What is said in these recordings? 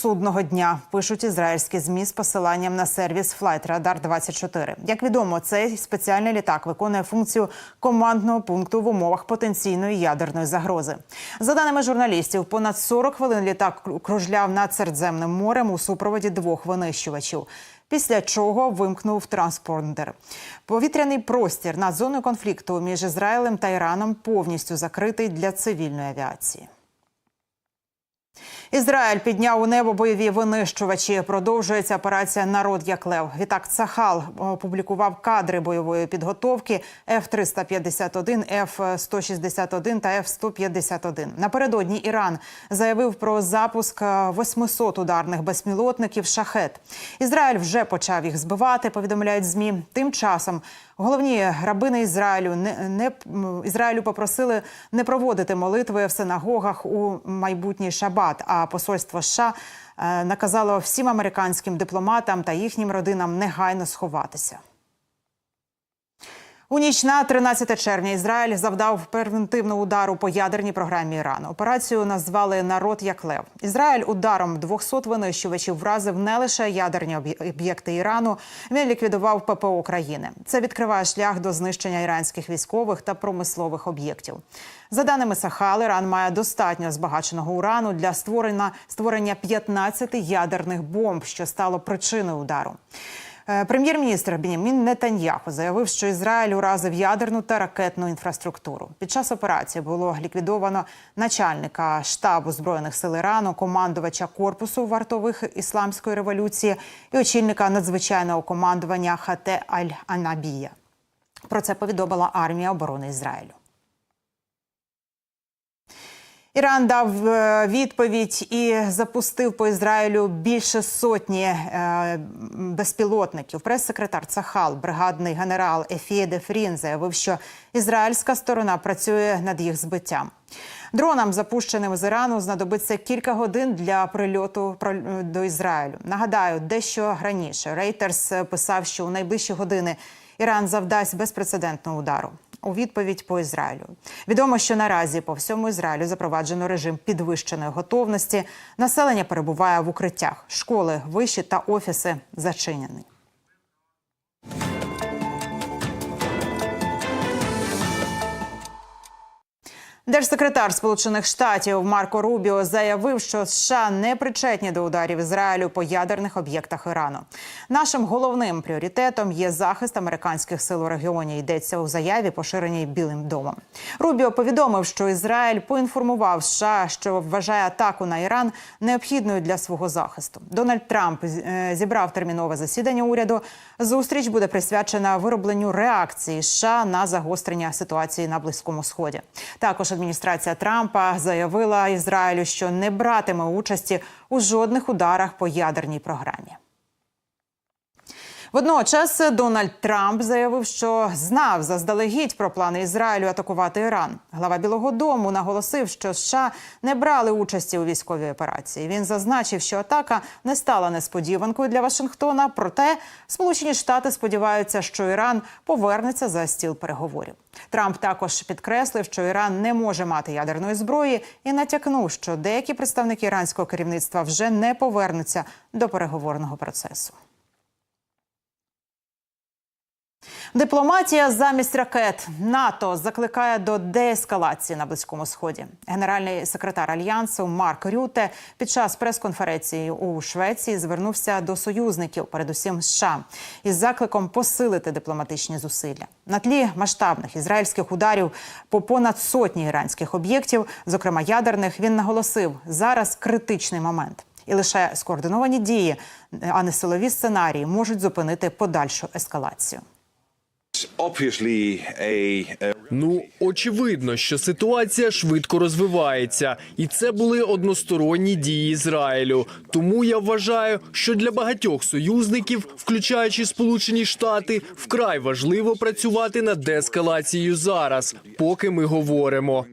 судного дня пишуть ізраїльські змі з посиланням на сервіс Flight 24 Як відомо, цей спеціальний літак виконує функцію командного пункту в умовах потенційної ядерної загрози. За даними журналістів, понад 40 хвилин літак кружляв над Середземним морем у супроводі двох винищувачів. Після чого вимкнув транспондер. Повітряний простір над зоною конфлікту між Ізраїлем та Іраном повністю закритий для цивільної авіації. Ізраїль підняв у небо бойові винищувачі. Продовжується операція Народ як лев. Відтак Цахал опублікував кадри бойової підготовки F-351, F-161 та F-151. Напередодні Іран заявив про запуск 800 ударних безпілотників шахет. Ізраїль вже почав їх збивати. Повідомляють змі. Тим часом головні рабини Ізраїлю не, не Ізраїлю попросили не проводити молитви в синагогах у майбутній шабат. А посольство США е, наказало всім американським дипломатам та їхнім родинам негайно сховатися. У ніч на 13 червня Ізраїль завдав превентивного удару по ядерній програмі Ірану. Операцію назвали Народ як лев. Ізраїль ударом 200 винищувачів вразив не лише ядерні об'єкти Ірану. Він ліквідував ППО країни. Це відкриває шлях до знищення іранських військових та промислових об'єктів. За даними Сахал, Іран має достатньо збагаченого урану для створення створення 15 ядерних бомб, що стало причиною удару. Прем'єр-міністр Бенімін Нетаньяху заявив, що Ізраїль уразив ядерну та ракетну інфраструктуру. Під час операції було ліквідовано начальника штабу збройних сил Ірану, командувача корпусу вартових ісламської революції і очільника надзвичайного командування Хате Аль-Анабія. Про це повідомила армія оборони Ізраїлю. Іран дав відповідь і запустив по Ізраїлю більше сотні безпілотників. Прес-секретар Цахал, бригадний генерал Ефіє Дефрін, заявив, що ізраїльська сторона працює над їх збиттям. Дронам, запущеним з Ірану, знадобиться кілька годин для прильоту до Ізраїлю. Нагадаю, дещо раніше Рейтерс писав, що у найближчі години Іран завдасть безпрецедентного удару. У відповідь по Ізраїлю відомо, що наразі по всьому Ізраїлю запроваджено режим підвищеної готовності. Населення перебуває в укриттях, школи, виші та офіси зачинені. Держсекретар Сполучених Штатів Марко Рубіо заявив, що США не причетні до ударів Ізраїлю по ядерних об'єктах Ірану. Нашим головним пріоритетом є захист американських сил у регіоні. Йдеться у заяві, поширеній Білим домом. Рубіо повідомив, що Ізраїль поінформував США, що вважає атаку на Іран необхідною для свого захисту. Дональд Трамп зібрав термінове засідання уряду. Зустріч буде присвячена виробленню реакції США на загострення ситуації на близькому сході. Також адміністрація Трампа заявила Ізраїлю, що не братиме участі у жодних ударах по ядерній програмі. Водночас Дональд Трамп заявив, що знав заздалегідь про плани Ізраїлю атакувати Іран. Глава Білого Дому наголосив, що США не брали участі у військовій операції. Він зазначив, що атака не стала несподіванкою для Вашингтона. Проте Сполучені Штати сподіваються, що Іран повернеться за стіл переговорів. Трамп також підкреслив, що Іран не може мати ядерної зброї, і натякнув, що деякі представники іранського керівництва вже не повернуться до переговорного процесу. Дипломатія замість ракет НАТО закликає до деескалації на близькому сході. Генеральний секретар альянсу Марк Рюте під час прес-конференції у Швеції звернувся до союзників, передусім США, із закликом посилити дипломатичні зусилля на тлі масштабних ізраїльських ударів по понад сотні іранських об'єктів, зокрема ядерних. Він наголосив, зараз критичний момент. І лише скоординовані дії, а не силові сценарії, можуть зупинити подальшу ескалацію. Ну очевидно, що ситуація швидко розвивається, і це були односторонні дії Ізраїлю. Тому я вважаю, що для багатьох союзників, включаючи Сполучені Штати, вкрай важливо працювати над деескалацією зараз, поки ми говоримо.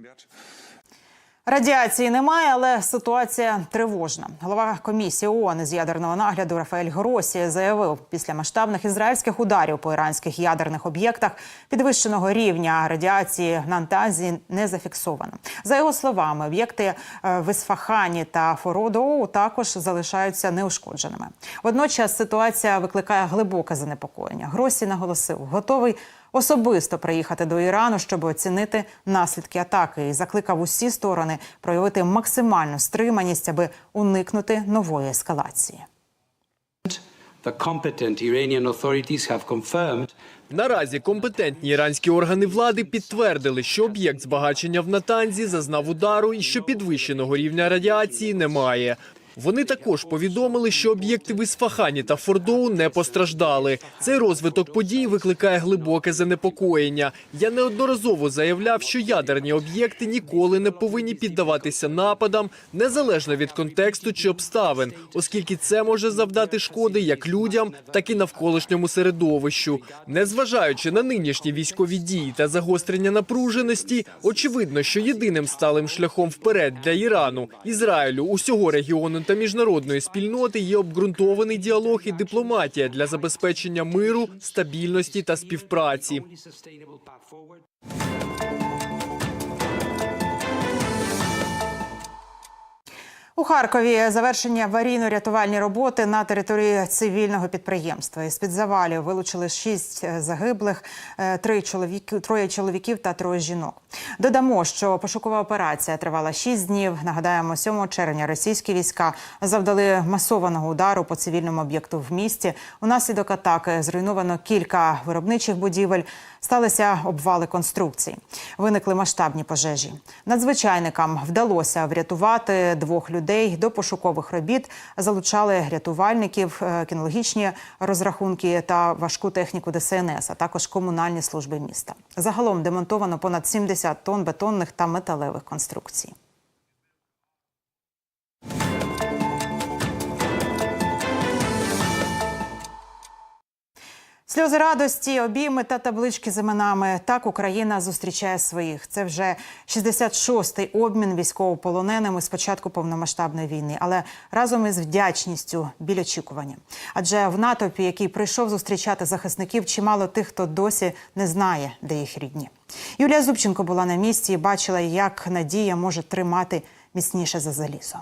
Радіації немає, але ситуація тривожна. Голова комісії ООН з ядерного нагляду Рафаель Гросі заявив, після масштабних ізраїльських ударів по іранських ядерних об'єктах підвищеного рівня радіації в Нантазі не зафіксовано. За його словами, об'єкти е, в Ісфахані та Фородоу також залишаються неушкодженими. Водночас ситуація викликає глибоке занепокоєння. Гросі наголосив, готовий особисто приїхати до Ірану, щоб оцінити наслідки атаки, і закликав усі сторони проявити максимальну стриманість, аби уникнути нової ескалації. The competent Iranian authorities have confirmed Наразі компетентні іранські органи влади підтвердили, що об'єкт збагачення в Натанзі зазнав удару і що підвищеного рівня радіації немає. Вони також повідомили, що об'єкти в Ісфахані та Фордоу не постраждали. Цей розвиток подій викликає глибоке занепокоєння. Я неодноразово заявляв, що ядерні об'єкти ніколи не повинні піддаватися нападам, незалежно від контексту чи обставин, оскільки це може завдати шкоди як людям, так і навколишньому середовищу. Незважаючи на нинішні військові дії та загострення напруженості, очевидно, що єдиним сталим шляхом вперед для Ірану, Ізраїлю, усього регіону та міжнародної спільноти є обґрунтований діалог і дипломатія для забезпечення миру, стабільності та співпраці. У Харкові завершені аварійно-рятувальні роботи на території цивільного підприємства. Із під завалів вилучили шість е, загиблих, е, три чоловіки, троє чоловіків та троє жінок. Додамо, що пошукова операція тривала шість днів. Нагадаємо, 7 червня російські війська завдали масованого удару по цивільному об'єкту в місті. Унаслідок атаки зруйновано кілька виробничих будівель. Сталися обвали конструкцій. Виникли масштабні пожежі. Надзвичайникам вдалося врятувати двох людей до пошукових робіт. Залучали рятувальників, е, кінологічні розрахунки та важку техніку ДСНС, а також комунальні служби міста. Загалом демонтовано понад 70 тонн бетонних та металевих конструкцій. Сльози радості, обійми та таблички з іменами. Так Україна зустрічає своїх. Це вже 66-й обмін військовополоненими з початку повномасштабної війни, але разом із вдячністю біль очікування. Адже в натовпі, який прийшов зустрічати захисників, чимало тих, хто досі не знає, де їх рідні. Юлія Зубченко була на місці і бачила, як надія може тримати міцніше за залізо.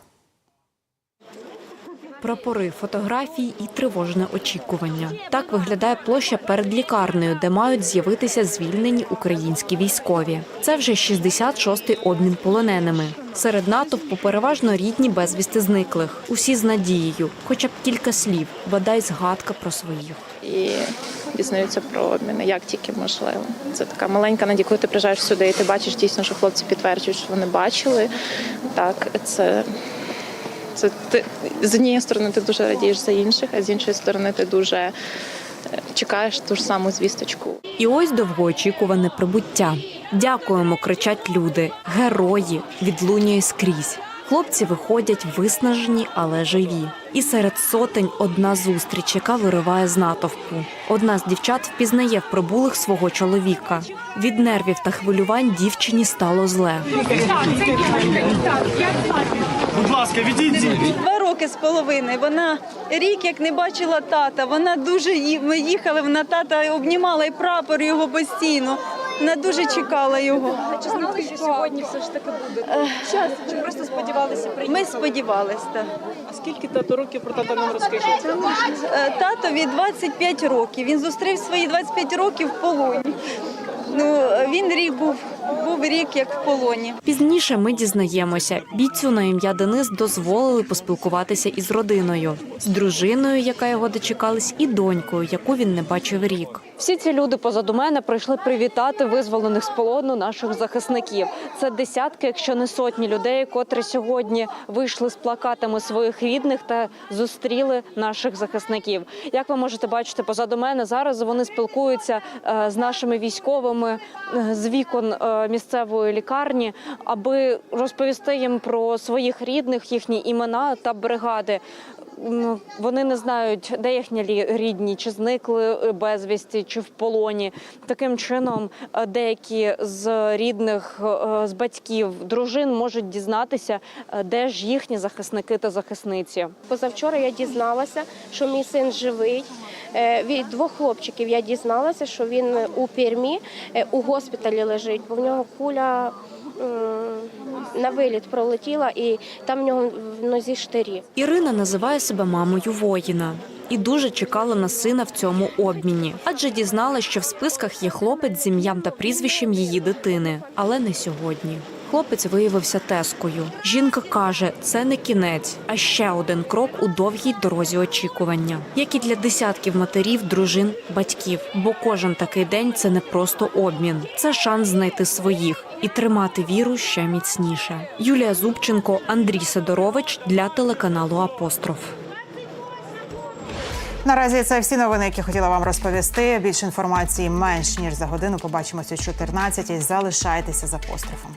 Прапори, фотографії і тривожне очікування. Так виглядає площа перед лікарнею, де мають з'явитися звільнені українські військові. Це вже 66-й обмін полоненими. Серед натовпу переважно рідні безвісти зниклих. Усі з надією, хоча б кілька слів, бодай згадка про своїх. і дізнаються про обміни, як тільки можливо. Це така маленька надія, коли ти приїжджаєш сюди, і ти бачиш дійсно, що хлопці підтверджують, що вони бачили. Так, це, це ти з однієї сторони ти дуже радієш за інших, а з іншої сторони ти дуже е, чекаєш ту ж саму звісточку. І ось довгоочікуване прибуття. Дякуємо, кричать люди. Герої відлунює скрізь. Хлопці виходять виснажені, але живі. І серед сотень одна зустріч, яка вириває з натовпу. Одна з дівчат впізнає в прибулих свого чоловіка. Від нервів та хвилювань дівчині стало зле. Будь ласка, відійдіть. Роки з половиною. Вона рік як не бачила тата. Вона дуже ми їхали. Вона тата обнімала і прапор його постійно. Вона дуже чекала його. Чи знали, що сьогодні все ж таки буде? Час, чи просто сподівалися приїхати? Ми сподівалися. так. А скільки тато років про тата нам розкажіть? Е, Татові 25 років. Він зустрів свої 25 років в полоні. Ну він рік був, був рік як в полоні. Пізніше ми дізнаємося, бійцю на ім'я Денис дозволили поспілкуватися із родиною, з дружиною, яка його дочекалась, і донькою, яку він не бачив рік. Всі ці люди позаду мене прийшли привітати визволених з полону наших захисників. Це десятки, якщо не сотні людей, котрі сьогодні вийшли з плакатами своїх рідних та зустріли наших захисників. Як ви можете бачити позаду мене, зараз вони спілкуються е, з нашими військовими е, з вікон е, місцевої лікарні, аби розповісти їм про своїх рідних, їхні імена та бригади. М, Вони не знають, де їхні рідні, чи зникли е, безвісті, чи в полоні. Таким чином, е, деякі з рідних е, з батьків дружин можуть дізнатися, де ж їхні захисники та захисниці. Позавчора я дізналася, що мій син живий. Від двох хлопчиків я дізналася, що він у Пермі е, у госпіталі лежить, бо в нього куля на виліт пролетіла, і там в нього в нозі штирі. Ірина називає себе мамою воїна. І дуже чекала на сина в цьому обміні, адже дізналась, що в списках є хлопець з ім'ям та прізвищем її дитини, але не сьогодні. Хлопець виявився тескою. Жінка каже, це не кінець, а ще один крок у довгій дорозі очікування, як і для десятків матерів, дружин, батьків. Бо кожен такий день це не просто обмін, це шанс знайти своїх і тримати віру ще міцніше. Юлія Зубченко, Андрій Сидорович для телеканалу Апостроф. Наразі це всі новини, які хотіла вам розповісти. Більше інформації менш ніж за годину. Побачимося о 14 Залишайтеся за апострофом.